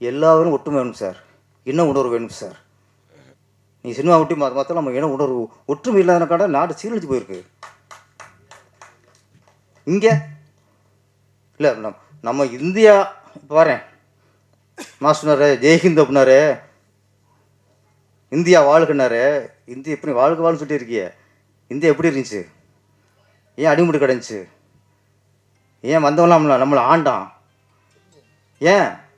எல்லாரும் ஒற்றுமை வேணும் சார். இன உணர்வு வேணும் சார். நீ சினிமா ஒட்டி மாற்ற மற்ற நம்ம இன உணர்வு ஒற்றுமை இல்லாதனக்கான நாடு சீரழிச்சு போயிருக்கு. இங்கே? இல்லை நம் நம்ம இந்தியா பாரேன். மாஸ்டர்னாரு ஜெய்ஹிந்த் அப்படின்னாரு இந்தியா வாழ்கனாரு இந்தியா எப்படி வாழ்க்கை வாழ்னு சொல்லிட்டு இருக்கியே. இந்தியா எப்படி இருந்துச்சு? ஏன் அடிமுடி கிடந்துச்சு ஏன் வந்தவன்லாம் நம்மளை நம்மளை ஆண்டான்? ஏன்?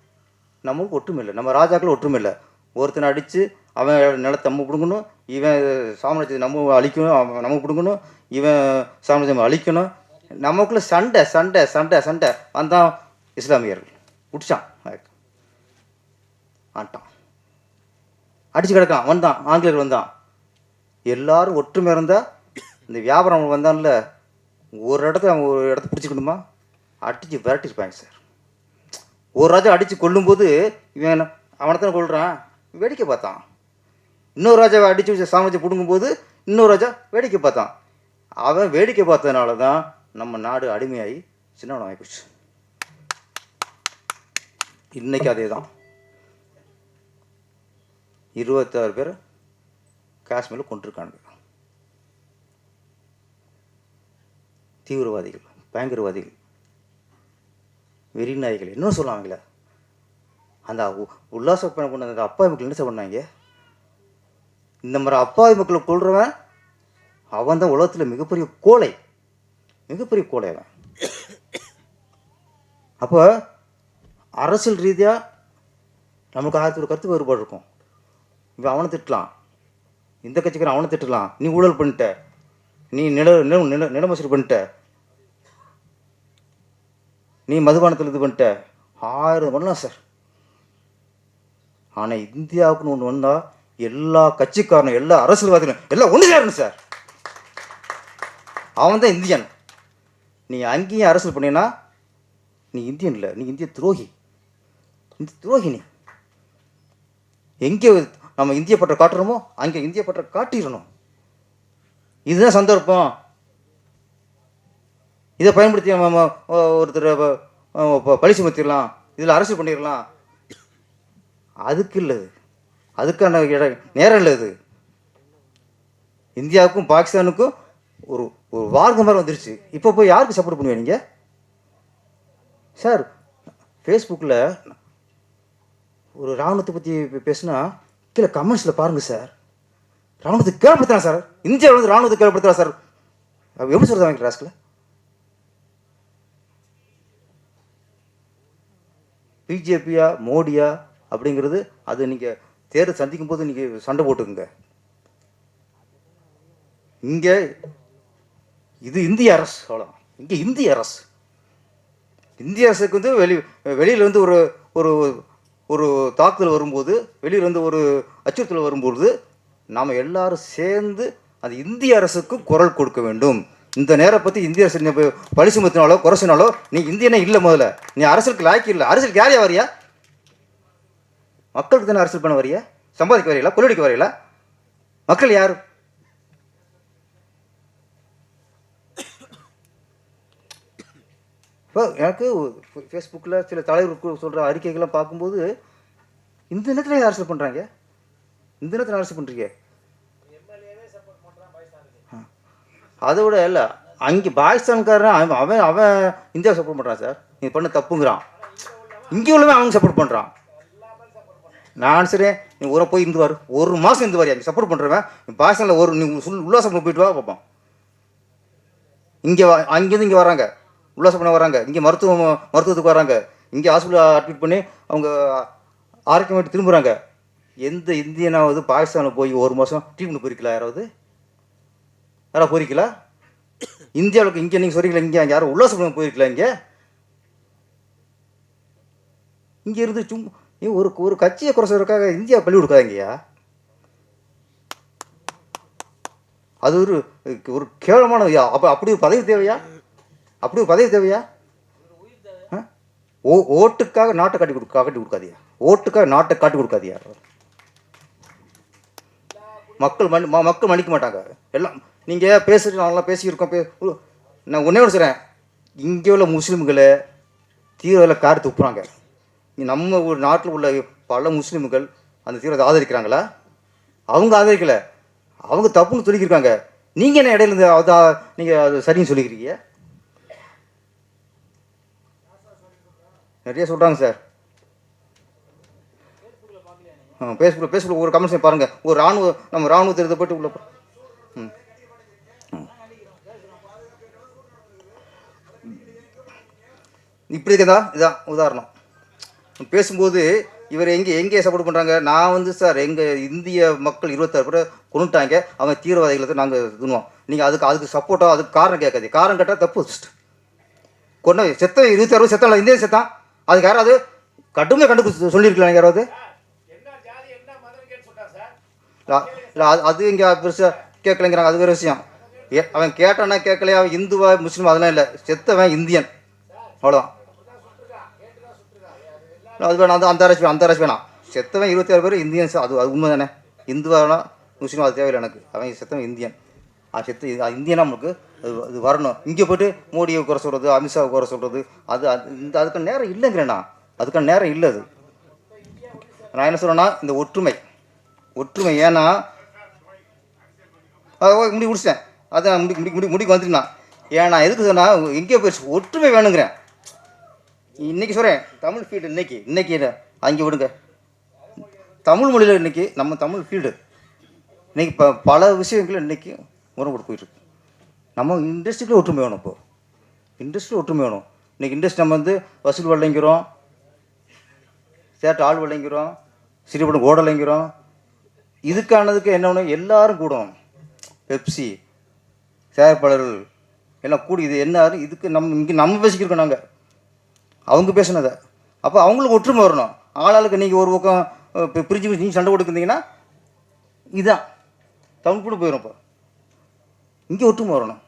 நம்மளுக்கு ஒற்றுமை இல்லை. நம்ம ராஜாக்கள் ஒற்றுமை இல்லை. ஒருத்தனை அடித்து அவன் நிலத்தை நம்ம பிடுங்கணும் இவன் சாம்ராஜ்யத்தை நம்ம அழிக்கணும் அவன் நம்ம பிடுங்கணும் இவன் சாம்ராஜ்யம் அழிக்கணும். நமக்குள்ளே சண்டை சண்டை சண்டை சண்டை. வந்தான் இஸ்லாமியர்கள். பிடிச்சான் ஆட்டான். அடிச்சு கிடக்கான் வந்தான். ஆங்கிலேயர் வந்தான். எல்லாரும் ஒற்றுமை இருந்தால் இந்த வியாபாரம் வந்தான்ல ஒரு இடத்த அவன் ஒரு இடத்த பிடிச்சிக்கணுமா? அடித்து விரட்டிருப்பாங்க சார். ஒரு ராஜா அடித்து கொல்லும்போது இவன் அவனைத்தானே கொள்கிறான் வேடிக்கை பார்த்தான். இன்னொரு ராஜாவை அடித்து வச்ச சாமிச்சு பிடுங்கும்போது இன்னொரு ராஜா வேடிக்கை பார்த்தான். அவன் வேடிக்கை பார்த்ததுனால தான் நம்ம நாடு அடிமையாகி சின்னவனம் ஆகிப்போச்சு இன்னைக்கு அதே தான் இருபத்தாறு பேர் காஷ்மீரில் கொண்டிருக்கானுங்க தீவிரவாதிகள் பயங்கரவாதிகள். வெறி நாய்கள். இன்னும் சொல்லுவாங்களே அந்த உ- உல்லாச பயணம் கொண்டு அந்த அப்பா மக்கள் என்ன சார் பண்ணாங்க இந்த மாதிரி அப்பாவி மக்களை கொள்றவன் அவன் தான் உலகத்தில் மிகப்பெரிய கோலை மிகப்பெரிய கோலை அவன். அப்போ அரசியல் ரீதியாக நமக்கு ஆயிரத்தி ஒரு கருத்து வேறுபாடு இருக்கும். இப்போ அவனை திட்டலாம். இந்த கட்சிக்காரன் அவனை திட்டலாம். நீ ஊழல் பண்ணிட்ட. நீ நில நில நிலமசூர் பண்ணிட்ட. நீ மதுபானத்தில் இது பண்ணிட்ட? ஆயிரம் பண்ணலாம் சார் ஆனால் இந்தியாவுக்குன்னு ஒன்று வந்தால் எல்லா கட்சிக்காரனும் எல்லா அரசியல்வாதிகளும் எல்லாம் ஒன்று சேரணும் சார் அவன் தான் இந்தியன். நீ அங்கேயும் அரசியல் பண்ணினா நீ இந்தியன் இல்லை நீ இந்திய துரோகி. இந்திய துரோகி நீ. எங்கே நம்ம இந்திய பற்ற காட்டுறோமோ அங்கே இந்திய பற்ற காட்டிடணும். இதுதான் சந்தர்ப்பம். இதை பயன்படுத்தி நம்ம ஒருத்தர் பழி சுமத்திடலாம் இதில் அரசு பண்ணிடலாம் அதுக்கு இல்லை அதுக்கான இட நேரம் இல்லை இது. இந்தியாவுக்கும் பாகிஸ்தானுக்கும் ஒரு ஒரு வார்க்கம் மாதிரி வந்துருச்சு. இப்போ போய் யாருக்கு சப்போர்ட் பண்ணுவீங்க நீங்கள் சார் ஃபேஸ்புக்கில் ஒரு ராணுவத்தை பற்றி பேசுனா கீழே கமெண்ட்ஸில் பாருங்கள் சார். ராணுவத்தை கேள்விப்படுத்துறான் சார். இந்தியாவில் வந்து ராணுவத்தை கேள்விப்படுத்துறா சார். எப்படி சொல்கிறது அவங்க ராஸ்கில்? பிஜேபியா மோடியா அப்படிங்கிறது அது நீங்கள் தேர்தல் சந்திக்கும் போது நீங்கள் சண்டை போட்டுக்குங்க. இங்கே இது இந்திய அரசு அவ்வளோ இங்கே இந்திய அரசு. இந்திய அரசுக்கு வந்து வெளி வெளியிலேருந்து ஒரு ஒரு ஒரு தாக்குதல் வரும்போது வெளியிலேருந்து ஒரு அச்சுறுத்தல் வரும்போது நாம் எல்லாரும் சேர்ந்து அந்த இந்திய அரசுக்கு குரல் கொடுக்க வேண்டும். இந்த நேரம் பற்றி இந்திய அரசு நீ போய் பழி சுமத்தினாலோ நீ இந்தியனே இல்லை முதல்ல. நீ அரசியலுக்கு லாய்க்கு இல்லை. அரசியலுக்கு யாரையா வரியா? மக்களுக்கு தானே அரசியல் பண்ண வரியா? சம்பாதிக்க வரையில? கொள்ளடிக்க வரையில? மக்கள் யார்? இப்போ எனக்கு ஃபேஸ்புக்கில் சில தலைவர்கள் சொல்கிற அறிக்கைகள்லாம் பார்க்கும்போது இந்த நேரத்தில் அரசியல் பண்ணுறாங்க இந்த நேரத்தில் அரசியல் பண்ணுறீங்க அதை விட இல்லை. அங்கே பாகிஸ்தான்காரன் அவன் அவன் அவன் இந்தியாவை சப்போர்ட் பண்ணுறான் சார் நீ பண்ண தப்புங்கிறான். இங்கே உள்ளவன் அவங்க சப்போர்ட் பண்ணுறான் நான் சரி நீ ஊரை போய் இருந்து வார். ஒரு மாதம் இருந்துவார் அங்கே சப்போர்ட் பண்ணுறவன் நீ பாகிஸ்தானில் ஒரு நீ சொல் உல்லாசம் போயிட்டு வா பார்ப்போம் இங்கே அங்கேருந்து இங்கே வராங்க. உல்லாசம் பண்ண வராங்க. இங்கே மருத்துவம் மருத்துவத்துக்கு வராங்க. இங்கே ஹாஸ்பிட்டல் அட்மிட் பண்ணி அவங்க ஆரோக்கியமாட்டு திரும்புகிறாங்க எந்த இந்தியனாவது பாகிஸ்தானில் போய் ஒரு மாதம் ட்ரீட்மெண்ட் போயிருக்கலாம் யாராவது? யாராவது போயிருக்கலாம் இந்தியாவுக்கு இங்கே நீங்கள் சொல்றீங்களா இங்கே யாரும் உல்லாசம் பண்ண போயிருக்கலாம் இங்கே? இங்கே இருந்து சும்மா நீ ஒரு ஒரு கட்சியை குறை இந்தியா பள்ளி கொடுக்காதீங்கய்யா. அது ஒரு ஒரு கேவலமான ஐயா அப்போ அப்படி ஒரு பதவி தேவையா? அப்படி ஒரு பதவி தேவையா? ஓ ஓட்டுக்காக நாட்டை காட்டி கொடுக்க காட்டி கொடுக்காதியா ஓட்டுக்காக நாட்டை காட்டி கொடுக்காதியா மக்கள் மணி மக்கள் மன்னிக்க மாட்டாங்க. எல்லாம் நீங்கள் பேசுகிற நல்லா பேசியிருக்கோம். பே நான் ஒன்றே ஒன்று சொல்கிறேன் இங்கே உள்ள முஸ்லீம்களை தீவிரவில் காரி துப்புறாங்க நம்ம ஒரு நாட்டில் உள்ள பல முஸ்லீம்கள் அந்த தீவிரத்தை ஆதரிக்கிறாங்களா? அவங்க ஆதரிக்கலை. அவங்க தப்புன்னு சொல்லிக்கிருக்காங்க. நீங்கள் என்ன இடையில இருந்து அதை நீங்கள் அது சரின்னு சொல்லிக்கிறீங்க? நிறைய சொல்கிறாங்க சார். ஆ ஃபேஸ்புக்கில் ஃபேஸ்புக்கில் ஒரு கமெண்ட்ஸ் பாருங்கள் ஒரு ராணுவ நம்ம ராணுவத்தை இதை போட்டு உள்ள இப்படி இருக்கதா? இதான் உதாரணம். பேசும்போது இவர் எங்கே எங்கே சப்போர்ட் பண்ணுறாங்க நான் வந்து சார் எங்கள் இந்திய மக்கள் இருபத்தாறு பேரை கொண்டுட்டாங்க அவன் தீவிரவாதிகளுக்கு நாங்கள் இதுனுவோம் நீங்கள் அதுக்கு அதுக்கு சப்போர்ட்டாக அதுக்கு காரணம் கேட்காது காரணம் கேட்டால் தப்பு கொண்ட செத்த இருபத்தாறு செத்தான் இந்திய செத்தான். அதுக்கு யாராவது கடுமையாக கண்டு சொல்லியிருக்கலாம் யாராவது? இல்லை அது அது இங்கே பெருசாக கேட்கலைங்கிறாங்க. அது வேறு விஷயம். ஏ அவன் கேட்டானா கேட்கலையா? அவன் இந்துவா முஸ்லீம் அதெல்லாம் இல்லை. செத்தவன் இந்தியன். அவ்வளோதான் அது வேணாம் அந்த அந்த அரசு வேணாம். அந்த அரசு வேணாம் செத்தவன் இருபத்தி ஆறு பேர் இந்தியன்ஸ் அது அது உண்மை தானே? இந்துவானா முஸ்லீம் அது தேவையில்லை எனக்கு. அவன் செத்தவன் இந்தியன். அது செத்து இந்தியனா நமக்கு அது வரணும். இங்கே போயிட்டு மோடியை குறை சொல்கிறது அமித்ஷாவை குறை சொல்கிறது அது அது இந்த அதுக்கான நேரம் இல்லைங்கிறேண்ணா அதுக்கான நேரம் இல்லை அது. நான் என்ன சொல்கிறேன்னா இந்த ஒற்றுமை. ஒற்றுமை ஏன்னா அது முடி முடிச்சிட்டேன். அதான் முடி முடி முடி முடிக்கு வந்துட்டுனா ஏன்னா எதுக்கு சொன்னால் எங்கேயோ போயிடுச்சு. ஒற்றுமை வேணுங்கிறேன். இன்னைக்கு சொல்கிறேன் தமிழ் ஃபீல்டு இன்னைக்கு இன்னைக்கு இல்லை அங்கே விடுங்க. தமிழ் மொழியில் இன்னைக்கு நம்ம தமிழ் ஃபீல்டு இன்னைக்கு இப்போ பல விஷயங்கள் இன்னைக்கு முறைப்பட்டு போயிட்டுருக்கு. நம்ம இண்டஸ்ட்ரியில் ஒற்றுமை வேணும் இப்போ. இண்டஸ்ட்ரியில் ஒற்றுமை வேணும். இன்றைக்கி இண்டஸ்ட்ரி நம்ம வந்து வசூல் வழங்கிறோம் சேட்டை ஆள் வழங்கிறோம் சிறுபடம் ஓடலைங்கிறோம் இதுக்கானதுக்கு என்ன ஒன்று எல்லாரும் கூடும் பெப்சி சேகரிப்பாளர்கள் எல்லாம் கூடி இது என்ன இதுக்கு நம்ம இங்கே நம்ம பேசிக்கிருக்கோம் நாங்கள் அவங்க பேசுனதை. அப்போ அவங்களுக்கு ஒற்றுமை வரணும். ஆளாளுக்கு நீங்கள் ஒரு பக்கம் இப்போ பிரிஞ்சு பிரிஞ்சு நீங்கள் சண்டை கொடுக்குறீங்கன்னா இதுதான் தமிழ் கூட போயிடும் இப்போ. இங்கே ஒற்றுமை வரணும்.